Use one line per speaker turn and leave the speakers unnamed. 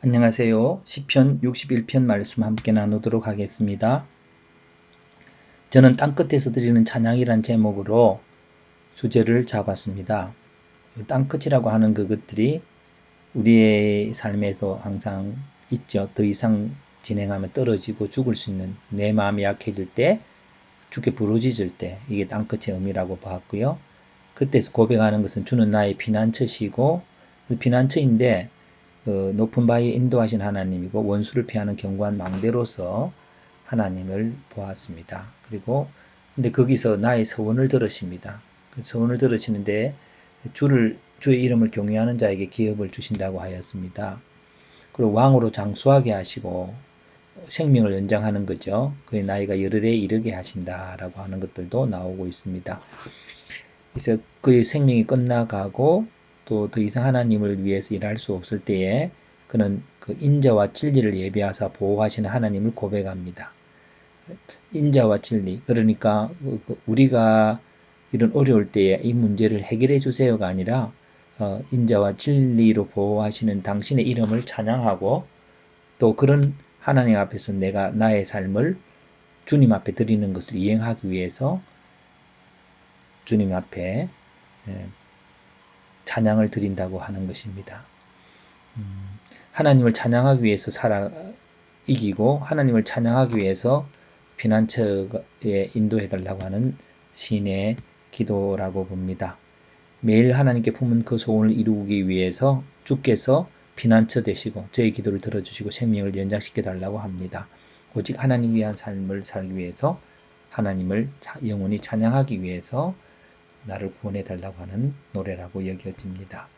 안녕하세요. 시편 61편 말씀 함께 나누도록 하겠습니다. 저는 땅끝에서 드리는 찬양이란 제목으로 주제를 잡았습니다. 땅끝이라고 하는 그것들이 우리의 삶에서 항상 있죠. 더 이상 진행하면 떨어지고 죽을 수 있는 내 마음이 약해질 때, 죽게 부러지질 때 이게 땅끝의 의미라고 봤고요. 그때서 고백하는 것은 주는 나의 피난처시고 그 피난처인데 그 높은 바위에 인도하신 하나님이고 원수를 피하는 견고한 망대로서 하나님을 보았습니다. 그리고 근데 거기서 나의 서원을 들으십니다. 그 서원을 들으시는데 주를 주의 이름을 경외하는 자에게 기업을 주신다고 하였습니다. 그리고 왕으로 장수하게 하시고 생명을 연장하는 거죠. 그의 나이가 열흘에 이르게 하신다라고 하는 것들도 나오고 있습니다. 그래서 그의 생명이 끝나가고 또 더 이상 하나님을 위해서 일할 수 없을 때에 그는 그 인자와 진리를 예비하사 보호하시는 하나님을 고백합니다. 인자와 진리. 그러니까 그, 그 우리가 이런 어려울 때에 이 문제를 해결해 주세요가 아니라 어, 인자와 진리로 보호하시는 당신의 이름을 찬양하고 또 그런 하나님 앞에서 내가 나의 삶을 주님 앞에 드리는 것을 이행하기 위해서 주님 앞에 예, 찬양을 드린다고 하는 것입니다. 음, 하나님을 찬양하기 위해서 살아 이기고 하나님을 찬양하기 위해서 피난처에 인도해 달라고 하는 신의 기도라고 봅니다. 매일 하나님께 품은 그 소원을 이루기 위해서 주께서 피난처 되시고 저의 기도를 들어주시고 생명을 연장시켜 달라고 합니다. 오직 하나님 위한 삶을 살기 위해서 하나님을 영원히 찬양하기 위해서 나를 구원해 달라고 하는 노래라고 여겨집니다.